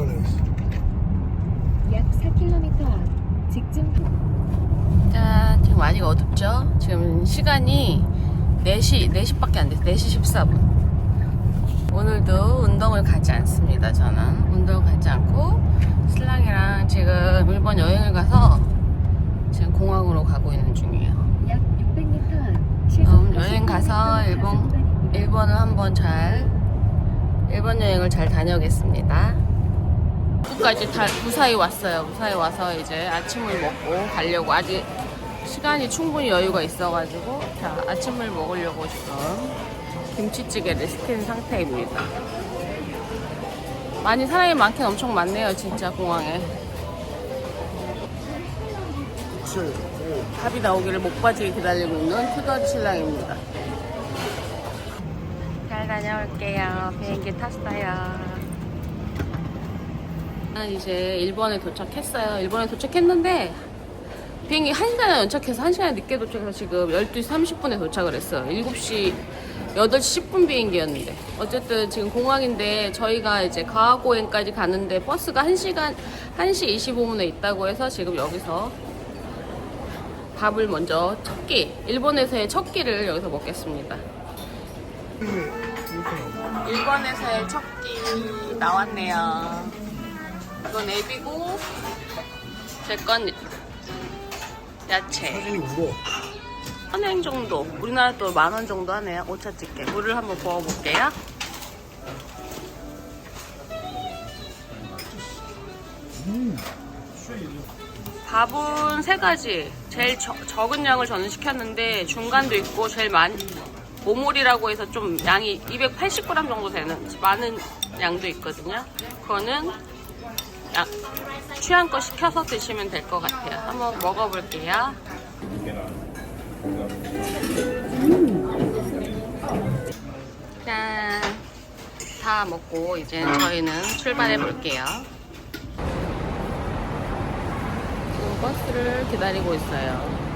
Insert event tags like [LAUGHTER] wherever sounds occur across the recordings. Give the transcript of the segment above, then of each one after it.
그랬어. 약 4km 앞 직진 짠, 지금 많이 어둡죠? 지금 시간이 4시, 4시밖에 안 됐어요. 4시 14분. 오늘도 운동을 가지 않습니다, 저는. 운동을 가지 않고, 신랑이랑 지금 일본 여행을 가서 지금 공항으로 가고 있는 중이에요. 약 600m 앞 시속 음, 여행 가서 일본, 일본을 한번 잘, 일본 여행을 잘 다녀오겠습니다. 끝까지 다 무사히 왔어요. 무사히 와서 이제 아침을 먹고 가려고 아직 시간이 충분히 여유가 있어가지고 자 아침을 먹으려고 지금 김치찌개를 시킨 상태입니다. 많이 사람이 많긴 엄청 많네요, 진짜 공항에. 밥이 나오기를 못 빠지게 기다리고 있는 투더 신랑입니다. 잘 다녀올게요. 비행기 탔어요. 이제 일본에 도착했어요. 일본에 도착했는데 비행기 1시간에 연착해서 1시간에 늦게 도착해서 지금 12시 30분에 도착을 했어요. 7시 8시 10분 비행기였는데 어쨌든 지금 공항인데 저희가 이제 가하고행까지 가는데 버스가 1시간 1시 25분에 있다고 해서 지금 여기서 밥을 먼저 첫 끼, 일본에서의 첫 끼를 여기서 먹겠습니다. 일본에서의 첫 끼 나왔네요. 이건 애비고 제건 야채. 사진이 울어. 선행 정도. 우리나라 또만원 정도 하네요. 오차집게. 물을 한번 부어볼게요. 밥은 세 가지. 제일 저- 적은 양을 저는 시켰는데 중간도 있고 제일 많 모몰이라고 해서 좀 양이 280g 정도 되는 많은 양도 있거든요. 그거는 양, 취향껏 시켜서 드시면 될 것 같아요. 한번 먹어볼게요. 짠. 다 먹고 이제 저희는 출발해 볼게요. 버스를 기다리고 있어요.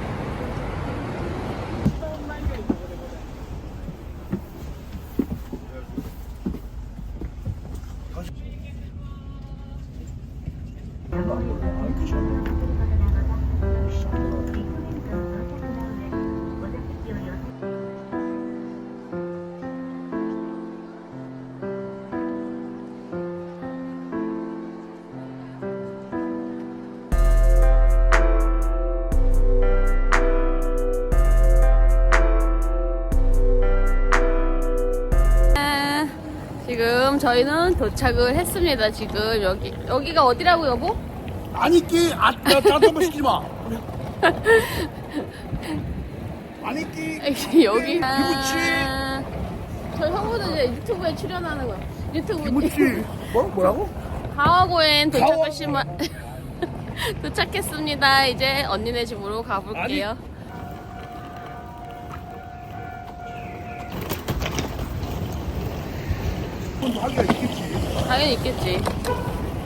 저희는 도착을 했습니다. 지금 여기 여기가 어디라고 여보? 아니끼 아, 나 나한테 한번 시키지 마. 아니끼 [LAUGHS] 여기 김치. 저 형부도 이제 유튜브에 출연하는 거야. 유튜브 김치 뭐 뭐라고? 가와고엔 가와- 도착하시면 도착했습니다. 이제 언니네 집으로 가볼게요. 그건 하기가 있겠지. 당연히 있겠지.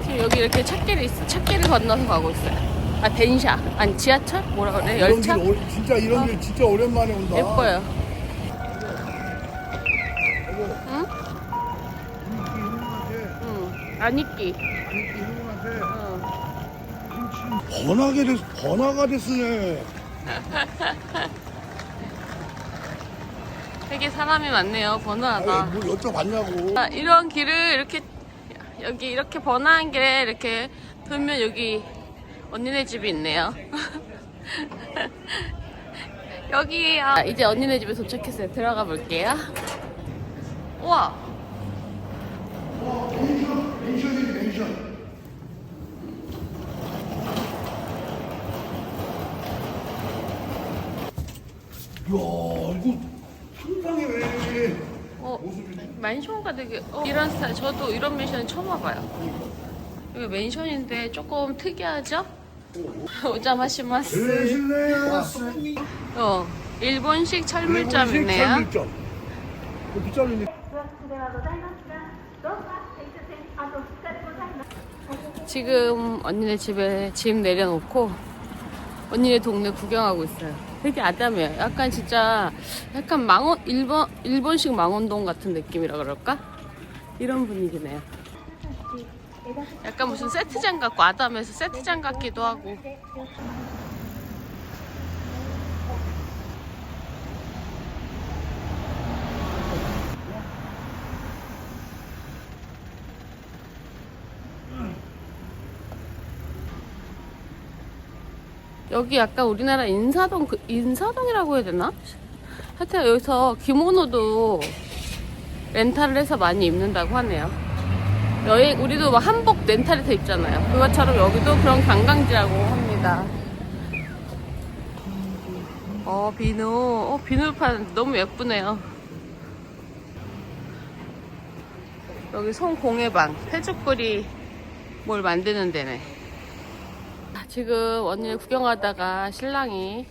지금 여기 이렇게 찾길이 있어. 찾길을 건너서 가고 있어요. 아 덴샤 아니 지하철 뭐라 그래 이런 열차 길 오- 진짜 이런 길 진짜 오랜만에 온다. 예뻐요. 응? 김치 형님한테 응. 안 입기. 김치 형님한테 응. 김치 번하게 됐 번화가 됐으네. [LAUGHS] 되게 사람이 많네요. 번화하다. 아니, 뭐 여쭤봤냐고. 아, 이런 길을 이렇게 여기 이렇게 번화한 길에 이렇게 돌면 여기 언니네 집이 있네요. [LAUGHS] 여기 아, 이제 언니네 집에 도착했어요. 들어가 볼게요. 우와. 멘션이지 멘션. 이야 이거 어, 맨션가 되게 어, 이런 스타일 저도 이런 맨션 처음 와봐요. 여기 맨션인데 조금 특이하죠? 오자마시마스. 어 일본식 철물점이네요. 지금 언니네 집에 짐 내려놓고 언니네 동네 구경하고 있어요. 되게 아담해요. 약간 진짜 약간 망원 일본 일본식 망원동 같은 느낌이라 그럴까? 이런 분위기네요. 약간 무슨 세트장 같고 아담에서 세트장 같기도 하고. 여기 약간 우리나라 인사동 그 인사동이라고 해야 되나? 하여튼 여기서 기모노도 렌탈을 해서 많이 입는다고 하네요. 여행 우리도 막 한복 렌탈해서 입잖아요. 그것처럼 여기도 그런 관광지라고 합니다. 어 비누, 어 비누판 너무 예쁘네요. 여기 송공예방 해죽거리 뭘 만드는 데네. 지금 언니를 구경하다가 신랑이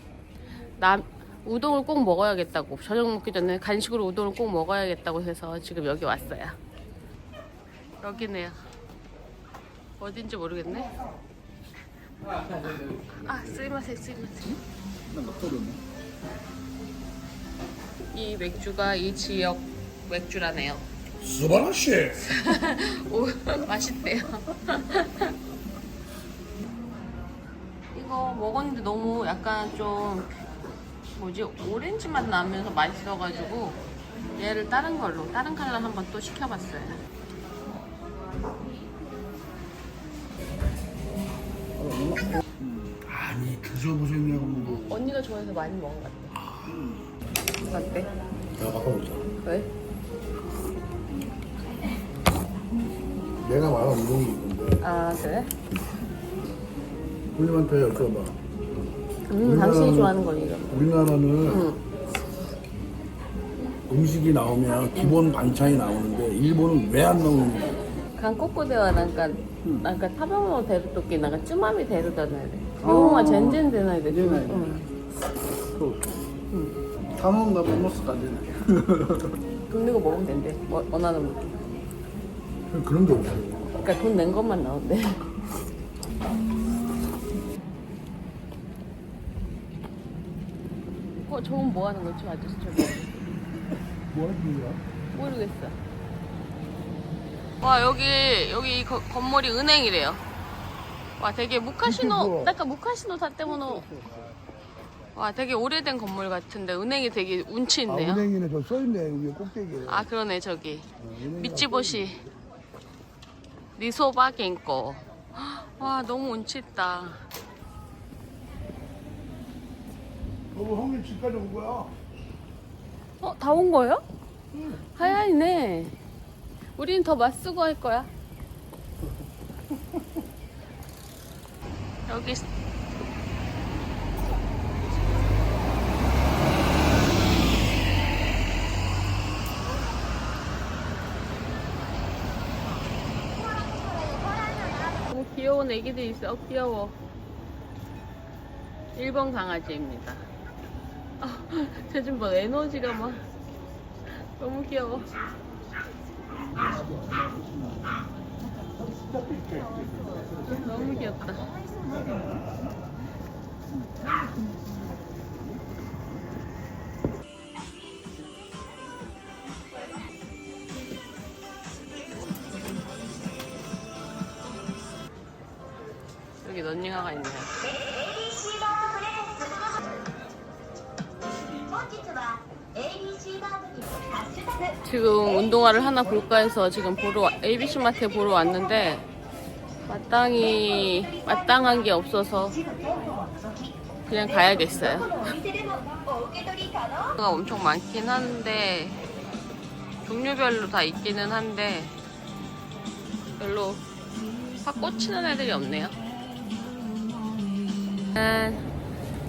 남 우동을 꼭 먹어야겠다고 저녁 먹기 전에 간식으로 우동을 꼭 먹어야겠다고 해서 지금 여기 왔어요. 여기네요. 어딘지 모르겠네. 아, 쓰이마세, 쓰이마세. 이 맥주가 이 지역 맥주라네요. 素晴らしい [LAUGHS] 오, 맛있대요. [LAUGHS] 먹었는데 너무 약간 좀 뭐지 오렌지 맛 나면서 맛있어가지고 얘를 다른 걸로 다른 컬러 한번 또 시켜봤어요. 아니 드셔보셨냐고 뭐. 언니가 좋아해서 많이 먹은 것 같아. 어때? 야 바꿔보자 왜? 내가 말한 우동이 있는데 아 그래? 손님한테 여쭤봐 음 당신이 좋아하는 거 이거. 우리나라는 응. 음식이 나오면 기본 반찬이 나오는데 일본은 왜 안 나오는 거야? 韓国ではなんか、なんか食べ物を出るときなんかつまみ出るじゃない日本は全然出ないです出ないうんそう頼んだものしか出ない 돈 [LAUGHS] 내고 먹으면 된대 뭐, 원하는 거 그런 게 없어 그러니까 돈 낸 것만 나온대 어 저건 뭐 하는 거지? 아저씨 저기 뭐 하는 거야? 모르겠어. 와 여기 여기 이 거- 건물이 은행이래요. 와 되게 무카시노 약간 무카시노 다때모노 와 되게 오래된 건물 같은데 은행이 되게 운치 아 있네요. 은행이네. 저 써있네 위에 꼭대기에. 아 그러네 저기. 은행 미찌보시. 리소바 갱거 와 너무 운치 있다 너 형님 집까지 온 거야? 어 다 온 거예요? 하얀이네. 우리는 더 맛쓰고 할 거야. [LAUGHS] 여기 스- 너무 귀여운 애기들이 있어. 어, 귀여워. 일본 강아지입니다 쟤좀 봐, 에너지가 막 너무 귀여워. 너무 귀엽다. 운동화를 하나 볼까 해서 지금 보러 ABC 마트에 보러 왔는데 마땅히 마땅한 게 없어서 그냥 가야겠어요. [LAUGHS] 엄청 많긴 한데 종류별로 다 있기는 한데 별로 확 꽂히는 애들이 없네요. 아,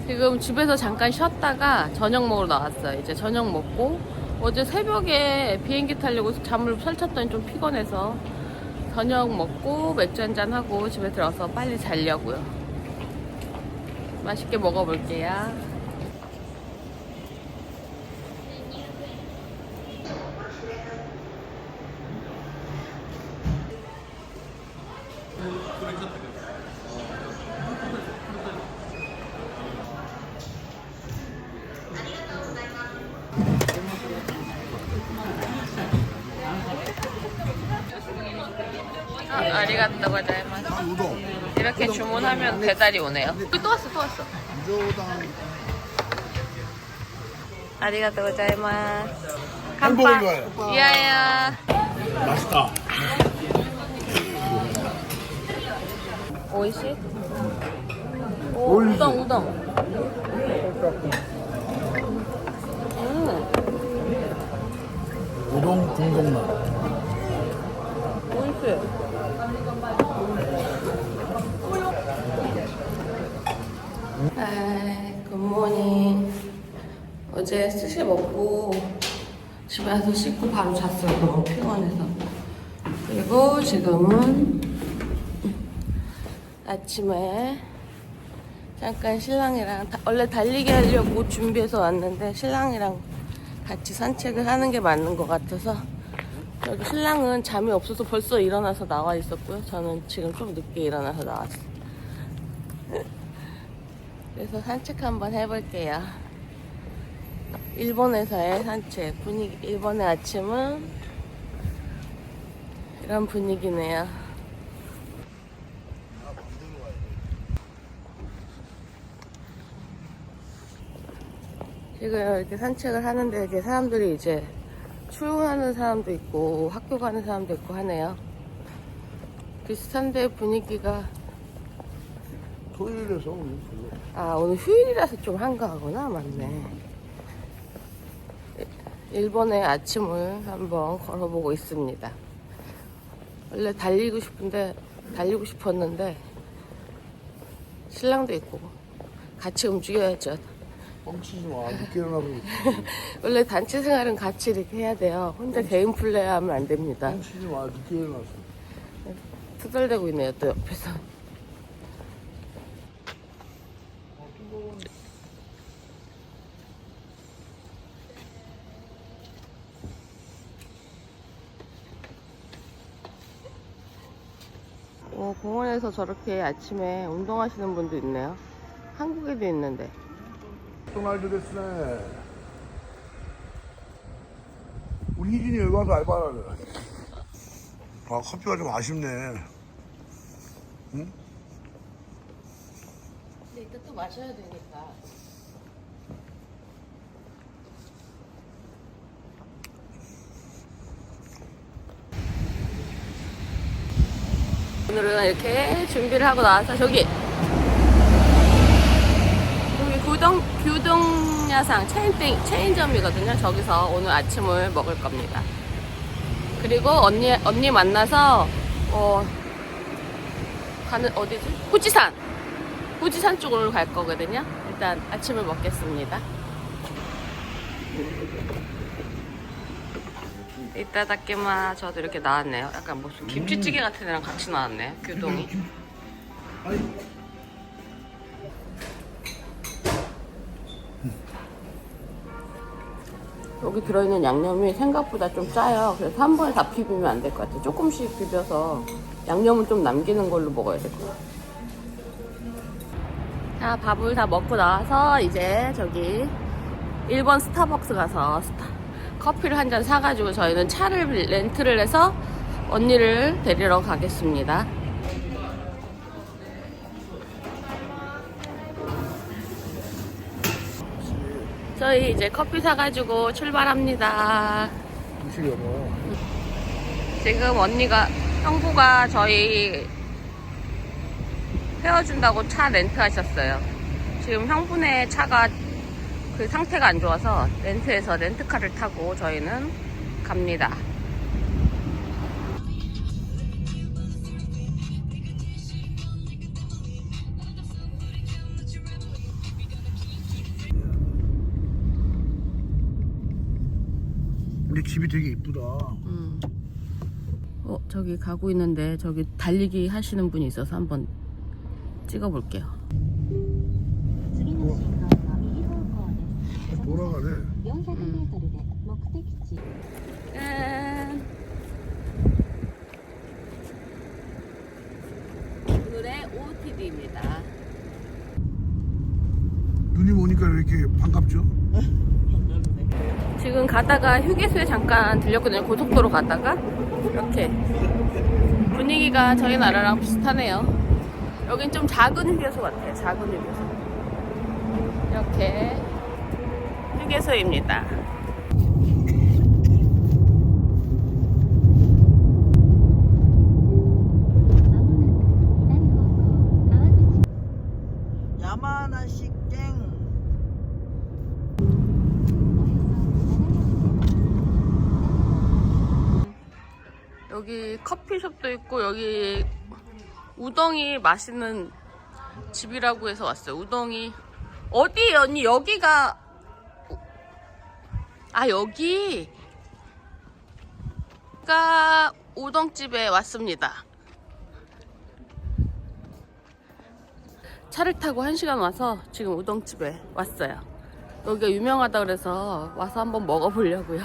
지금 집에서 잠깐 쉬었다가 저녁 먹으러 나왔어요. 이제 저녁 먹고 어제 새벽에 비행기 타려고 잠을 설쳤더니 좀 피곤해서 저녁 먹고 맥주 한잔 하고 집에 들어서 빨리 자려고요. 맛있게 먹어볼게요. 아리가또 고자이마스. 아, 우동. 이렇게 주문하면 배달이 오네요. 여기 또 왔어, 또 왔어. 우조당. 아리가또 고자이마스. 햄버거 좋아해요. 이하야. 맛있다. 오이시? 오, 오이시. 우동, 우동. 음, 우동 중동란. 아, 굿모닝. 어제 스시 먹고 집에 와서 씻고 바로 잤어요. 너무 피곤해서. 그리고 지금은 아침에 잠깐 신랑이랑 다- 원래 달리기 하려고 준비해서 왔는데 신랑이랑 같이 산책을 하는 게 맞는 것 같아서 여기 신랑은 잠이 없어서 벌써 일어나서 나와 있었고요. 저는 지금 좀 늦게 일어나서 나왔어요. 그래서 산책 한번 해볼게요. 일본에서의 산책 분위기 일본의 아침은 이런 분위기네요. 지금 이렇게 산책을 하는데 이제 사람들이 이제 출근하는 사람도 있고 학교 가는 사람도 있고 하네요. 비슷한데 분위기가 토요일에서 별로. 아 오늘 휴일이라서 좀 한가하구나 맞네. 일본의 아침을 한번 걸어보고 있습니다. 원래 달리고 싶은데 달리고 싶었는데 신랑도 있고 같이 움직여야죠. 뻥치지 마. 늦게 일어나서 [LAUGHS] 원래 단체 생활은 같이 이렇게 해야 돼요. 혼자 개인 플레이 하면 안 됩니다. 뻥치지 마. 늦게 일어났어. 투덜대고 있네요, 또 옆에서. 어, 공원에서 저렇게 아침에 운동하시는 분도 있네요. 한국에도 있는데. 도날드 됐네. 우리 희진이 여기 와서 알바를 해. 아, 커피가 좀 아쉽네. 근데 이따 또 마셔야 되니까. 오늘은 이렇게 준비를 하고 나와서 저기 여기 구동 규동야상 체인땡 체인점이거든요. 저기서 오늘 아침을 먹을 겁니다. 그리고 언니 언니 만나서 어 가는 어디지? 후지산 후지산 쪽으로 갈 거거든요. 일단 아침을 먹겠습니다. 이따다키마 저도 이렇게 나왔네요. 약간 무슨 김치찌개 같은 애랑 같이 나왔네요. 규동이. 아니, 여기 들어있는 양념이 생각보다 좀 짜요. 그래서 한 번에 다 비비면 안 될 것 같아요. 조금씩 비벼서 양념은 좀 남기는 걸로 먹어야 될 것 같아요. 자, 밥을 다 먹고 나와서 이제 저기 1번 스타벅스 가서 스타, 커피를 한 잔 사가지고 저희는 차를 렌트를 해서 언니를 데리러 가겠습니다. 저희 이제 커피 사가지고 출발합니다. 지금 언니가 형부가 저희 헤어준다고 차 렌트 하셨어요. 지금 형부네 차가 그 상태가 안 좋아서 렌트해서 렌트카를 타고 저희는 갑니다. 근데 집이 되게 이쁘다. 음. 어, 저기 가고 있는데 저기 달리기 하시는 분이 있어서 한번 찍어볼게요. 돌아가네. 음. 오늘의 OOTD입니다. 눈이 오니까 왜 이렇게 반갑죠? 지금 가다가 휴게소에 잠깐 들렸거든요. 고속도로 가다가 이렇게 분위기가 저희 나라랑 비슷하네요. 여긴 좀 작은 휴게소 같아요. 작은 휴게소. 이렇게 휴게소입니다. 야마나시 여기 커피숍도 있고 여기 우동이 맛있는 집이라고 해서 왔어요. 우동이 어디 언니 여기가 아 여기 가 우동집에 왔습니다. 차를 타고 한 시간 와서 지금 우동집에 왔어요. 여기가 유명하다 그래서 와서 한번 먹어보려고요.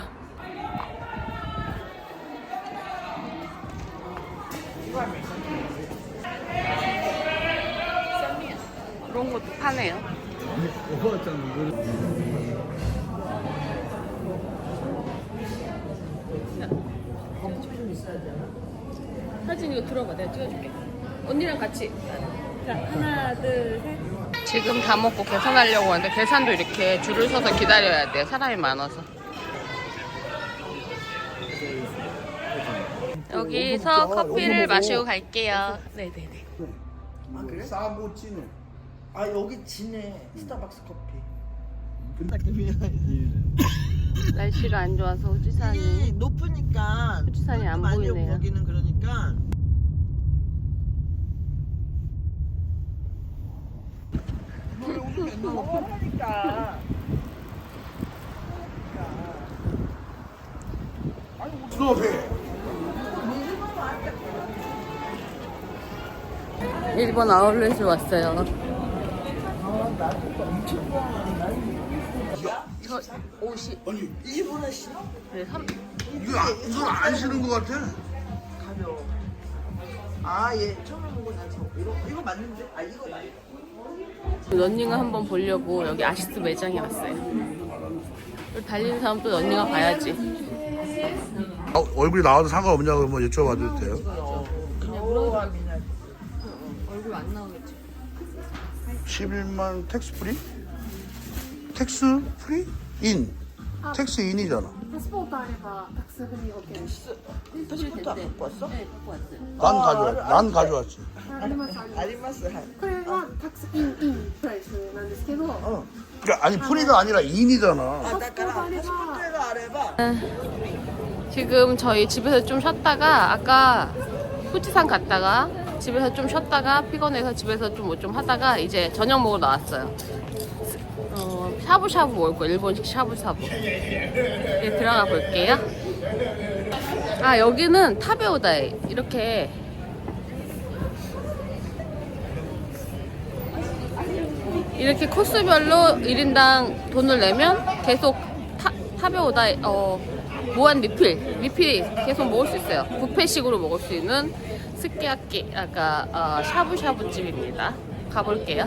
그런 것도 파네요. 사진 이거 들어봐. 내가 찍어줄게. 언니랑 같이. 자 하나 둘셋. 지금 다 먹고 계산하려고 하는데 계산도 이렇게 줄을 서서 기다려야 돼. 사람이 많아서. 여기서 커피를 마시고 갈게요. 네네네. 아 그래? 싸고 찌네. 아 여기 지네 스타벅스 커피 날씨가 안 좋아서 후지산이 높으니까 후지산이 안 많이 보이네요. 거기는 그러니까 그러니까 수업해. 일본 아울렛에 왔어요. 저 옷이 아니 일본어 신어? 네, 삼, 이거 안, 이건 안 신은 것 같아. 가벼워 아 얘 처음에 보고 나서 이거 이거 맞는데? 아 이거 맞 런닝을 한번 보려고 여기 아시스 매장에 왔어요. 달리는 사람도 런닝을 봐야지. 어, 얼굴이 나와도 상관없냐고 뭐 여쭤봐도 돼요? 겨울함이냐 얼굴 안 나오겠지. 11만 텍스 프리? 텍스 프리? 인. 텍스 인이잖아. パスポートあればタクスフリー OK です。 패스포트 안 갖고 왔어? 네, 갖고 왔어요. 난 가져왔. 난 가져왔지. ありますあります。 아리마스 한 これはタクスインインプライスなんですけど、 어. 그러니까 아니 프리가 아니라 인이잖아. 아, 나까라 패스포트가 아래봐 지금 저희 집에서 좀 쉬었다가 아까 후지산 갔다가 집에서 좀 쉬었다가 피곤해서 집에서 좀 뭐 좀 하다가 이제 저녁 먹으러 나왔어요. 어, 샤브샤브 먹을 거예요. 일본식 샤브샤브. 이제 들어가 볼게요. 아 여기는 타베오다에 이렇게 이렇게 코스별로 1인당 돈을 내면 계속 타, 타베오다에 어, 무한 리필 리필 계속 먹을 수 있어요. 뷔페식으로 먹을 수 있는 스키야키 아까 어, 샤브샤브 집입니다. 가볼게요.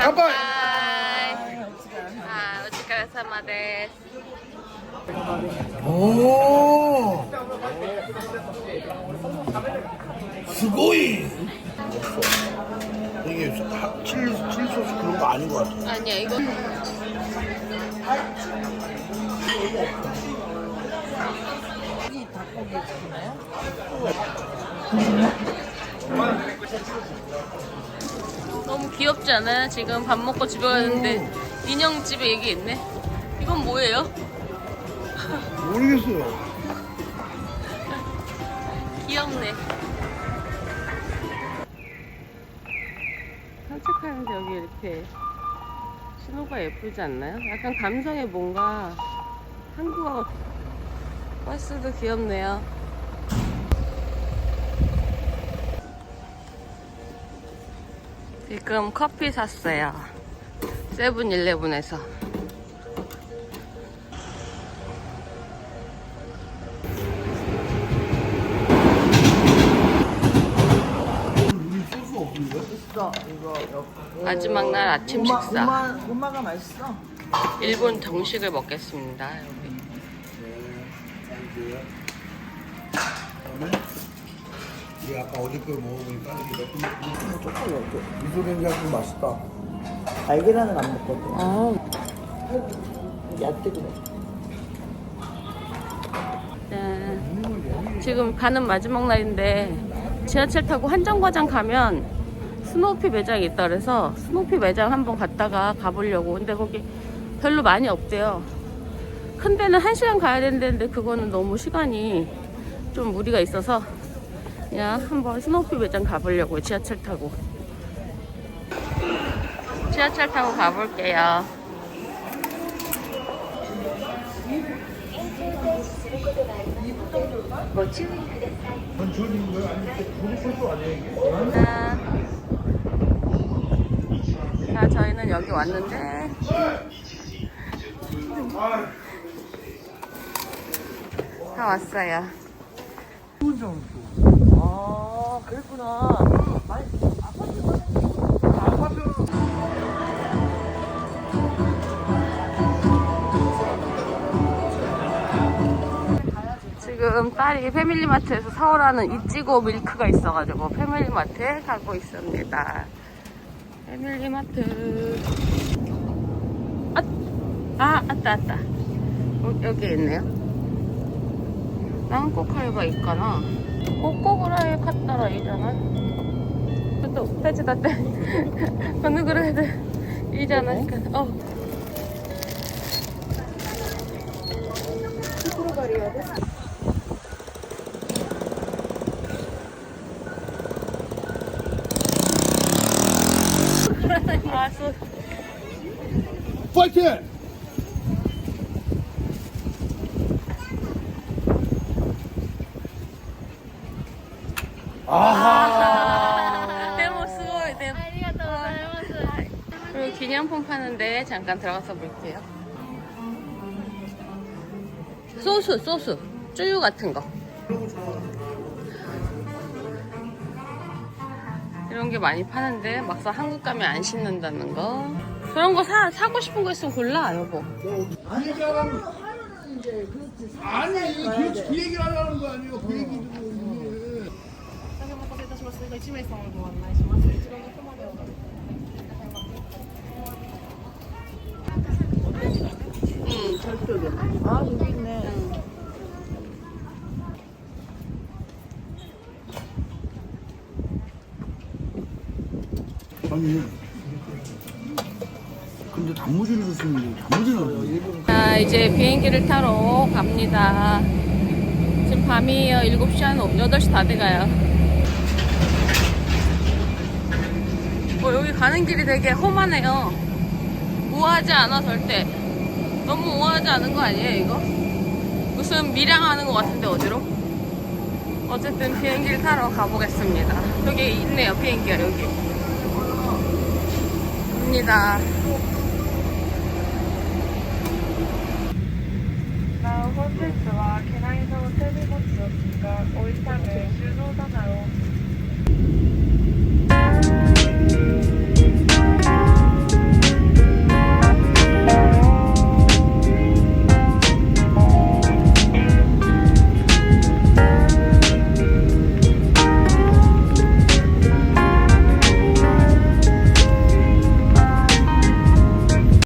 乾杯. 아, 오츠카레사마 데스. 오. 스고이. 이게 하- 칠리 칠리 소스 그런 거 아닌 것 같아. 아니야, 이거 이 닭고기 있잖아요 너무 귀엽지 않아요? 지금 밥 먹고 집에 가는데 인형집에 얘기 있네. 이건 뭐예요? 모르겠어요. [LAUGHS] 귀엽네. 산책하는데 여기 이렇게 신호가 예쁘지 않나요? 약간 감성에 뭔가 한국어 버스도 귀엽네요. 지금 커피 샀어요. 세븐일레븐에서. 있어 이거 여기. 마지막 날 아침 식사. 고마가 맛있어. 일본 정식을 먹겠습니다. 여기. 우리 아까 어저께 먹어보니까 이게 미소 된장국 맛있다. 달계란은 안 먹거든. 아, 얕게 그래. 짠. 지금 가는 마지막 날인데 지하철 타고 한정거장 가면 스노피 매장이 있다 그래서 스노피 매장 한번 갔다가 가보려고. 근데 거기 별로 많이 없대요. 큰 데는 한 시간 가야 된다는데 그거는 너무 시간이 좀 무리가 있어서 그냥 한번 스노피 매장 가보려고 지하철 타고. 지하철 타고 가볼게요. 자, 저희는 여기 왔는데 다 왔어요. 아 그랬구나. 지금 딸이 패밀리마트에서 사오라는 이찌고 밀크가 있어가지고 패밀리마트에 가고 있습니다. 패밀리마트. 아, 아, 아따, 아따. 어, 여기 있네요. 난코카이가 있거나. 꼬꼬그라에 갔다라 이잖아. 또, 패치 다 때. [LAUGHS] 어느 그래도 이잖아. 어. 아, 소, 파이팅! 아하! 잠깐 들어가서 볼게요. 소스 소스. 쭈유 같은 거. 이런 게 많이 파는데 막상 한국 가면 안 신는다는 거. 그런 거 사, 사고 싶은 거 있으면 골라 여보. 그 얘기하라는 아니 그, 그 얘기를 하려는 거 아니에요. 그 얘기 좀이 저쪽에. 아 여기 있네. 아니 근데 단무지를 줬으면 단무지는 자, 이제 비행기를 타러 갑니다. 지금 밤이에요. 7시 한 8시 다 돼가요. 어, 여기 가는 길이 되게 험하네요. 우아하지 않아, 절대. 너무 우아하지 않은 거 아니에요 이거? 무슨 밀양하는 것 같은데 어디로? 어쨌든 비행기를 타러 가보겠습니다. 여기 있네요 비행기가 여기. 입니다. 나 호텔스와 기나이서 호텔 1호스 が置いたる手動棚を